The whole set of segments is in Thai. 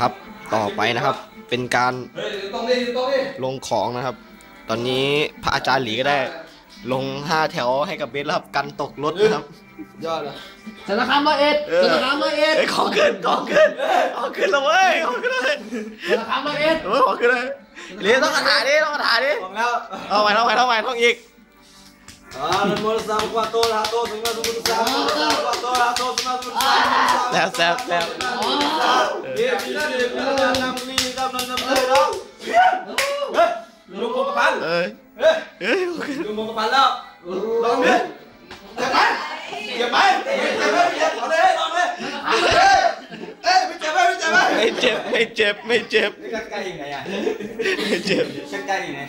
ครับต่อไปนะครับเป็นการเฮ้ยต้องดิต้องดิลงของนะครับ ตอนนี้พระอาจารย์หลีก็ได้ ลงห้าแถวให้กับเบสแล้วครับกันตกรถนะครับยอดเลยธนาคารร้อยเอ็ดเออธนาคารร้อยเอ็ดเอ้ยของขึ้นของขึ้นของขึ้นแล้วเว้ยของขึ้นเลยธนาคารร้อยเอ็ดเออของขึ้นเลยเรียนต้องกระถาดิต้องกระถาดิบอกแล้วเอาใหม่เอาใหม่เอาใหม่ท่องอีกอ่านันโมตัสสะภะคะวะโตอะระหะโตสัมมาสัมพุทธัสสะนะโมตัสสะภะคะวะโตอะระหะโตสัมมาสัมพุทธัสสะ แซ่บแซ่บแซ่บเดี๋ยวพี่นะเดี๋ยวพี่นะนำนี่นำนำนำเลยเนาะเฮ้ยลุงโมกระพันเอ้ยเฮ้ยเอ้ยของขึ้นลุงโมกระพันแล้วลองดิเจ็บไหมเจ็บไหมเจ็บไหมเจ็บเอาเลยลองเลยเอ้ยไม่เจ็บไหมไม่เจ็บไหมไม่เจ็บไม่เจ็บไม่เจ็บนี่กันไกลยังไงอะไม่เจ็บกันไกลยังไง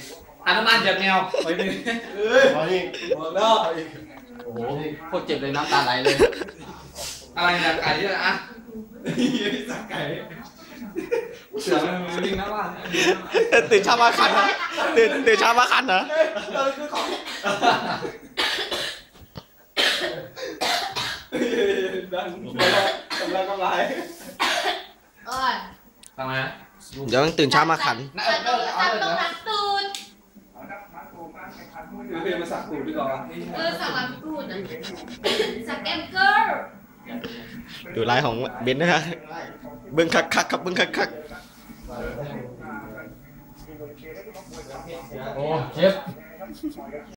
อันน้ำมันจากแมวไปหนึ่งเอ้ยบอกแล้วโอ้โหโคตรเจ็บเลยน้ำตาไหลเลย อะไรเนี่ยไก่เนี่ยอะยี่สักไก่เสือมันวิ่งหน้าบ้านตื่นเช้ามาขันนะตื่นตื่นเช้ามาขันนะเราคือของดันกำลังกำไรโอ้ยทำไมนะเดี๋ยวต้องตื่นเช้ามาขันน่าแต่เอต้องอเอาสั่งเลยต้องนะหลังตูดคือเรียนมาสักกูดีกว่าเออสั่งหลังตูดอะสั่งแกมเกิร์ล ดูไลน์ของเบนนะฮะเบิ้งคักคักครับเบิ้งคักคักโอ้เจ็บ